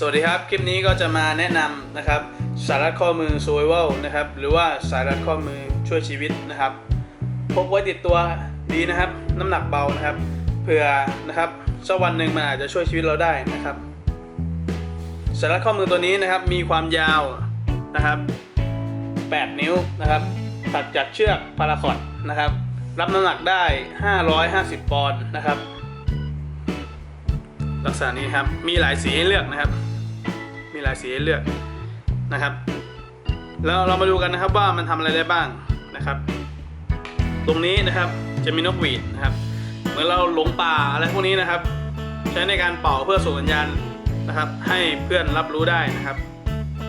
สวัสดีครับ คลิปนี้ก็จะมาแนะนำนะครับสายรัดข้อมือ survival นะครับ หรือว่าสายรัดข้อมือช่วยชีวิตนะครับ พกไว้ติดตัวดีนะครับ น้ำหนักเบานะครับ เผื่อนะครับสักวันหนึ่งมันอาจจะช่วยชีวิตเราได้นะครับสายรัดข้อมือตัวนี้นะครับ มีความยาวนะครับ 8 นิ้วนะครับ ตัดจากเชือกพาราคอตนะครับ รับน้ำหนักได้ 550 ปอนด์นะครับ ลักษณะนี้ครับ มีหลายสีให้เลือกนะครับ มีหลายสีให้เลือกนะครับ แล้วเรามาดูกันนะครับว่ามันทำอะไรได้บ้างนะครับ ตรงนี้นะครับจะมีนกหวีดนะครับ เหมือนเราหลงป่าอะไรพวกนี้นะครับ ใช้ในการเป่าเพื่อส่งสัญญาณนะครับ ให้เพื่อนรับรู้ได้นะครับ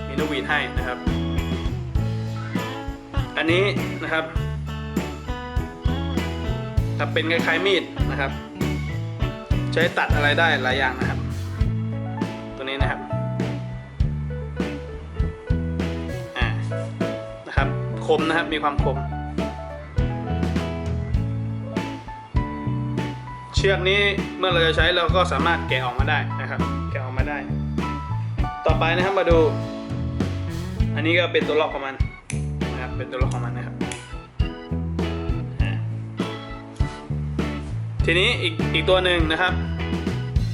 มีนกหวีดให้นะครับ อันนี้นะครับครับเป็นคล้ายๆมีดนะครับ ช้ตัดอะไรได้หลายอย่างนะครับ ตัวนี้นะครับอ่านะครับคมนะครับมีความคม เชือกนี้เมื่อเราจะใช้เราก็สามารถแกะออกมาได้นะครับ แกะออกมาได้ ต่อไปนะครับมาดู อันนี้ก็เป็นตัวล็อกของมันนะครับเป็นตัวล็อกของมันนะครับ ทีนี้อีกอีกตัวหนึ่งนะครับ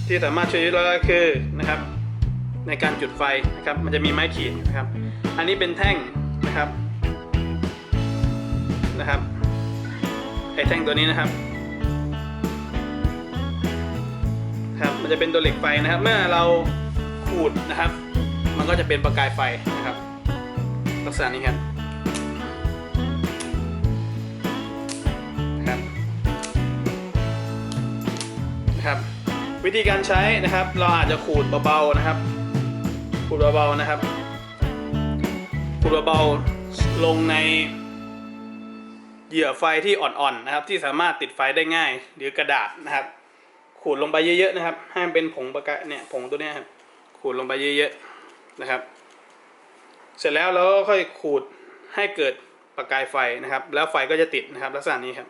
ที่สามารถช่วยเราได้คือนะครับ ในการจุดไฟนะครับ มันจะมีไม้ขีดนะครับ อันนี้เป็นแท่งนะครับนะครับไอแท่งตัวนี้นะครับครับมันจะเป็นตัวเหล็กไฟนะครับ เมื่อเราขูดนะครับ มันก็จะเป็นประกายไฟนะครับ ลักษณะนี้ครับ นะครับ วิธีการใช้นะครับ เราอาจจะขูดเบาๆนะครับ ขูดเบาๆนะครับ ขูดเบาๆลงในเหยื่อไฟที่อ่อนๆนะครับ ที่สามารถติดไฟได้ง่าย หรือกระดาษนะครับ ขูดลงไปเยอะๆนะครับให้มันเป็นผงประกาเนี่ยผงตัวนี้ครับขูดลงไปเยอะๆนะครับ เสร็จแล้วเราก็ค่อยขูดให้เกิดประกายไฟนะครับ แล้วไฟก็จะติดนะครับ ลักษณะนี้ครับ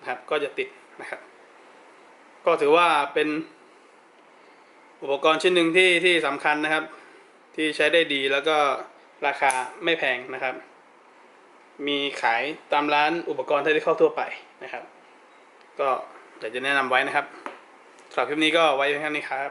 นะครับ ก็จะติดนะครับ ก็ถือว่าเป็นอุปกรณ์ชิ้นหนึ่งที่ที่สำคัญนะครับ ที่ใช้ได้ดีแล้วก็ราคาไม่แพงนะครับ มีขายตามร้านอุปกรณ์ที่ได้เข้าทั่วไปนะครับ ก็อยากจะแนะนำไว้นะครับสำหรับคลิปนี้ก็ไว้แค่นี้ครับ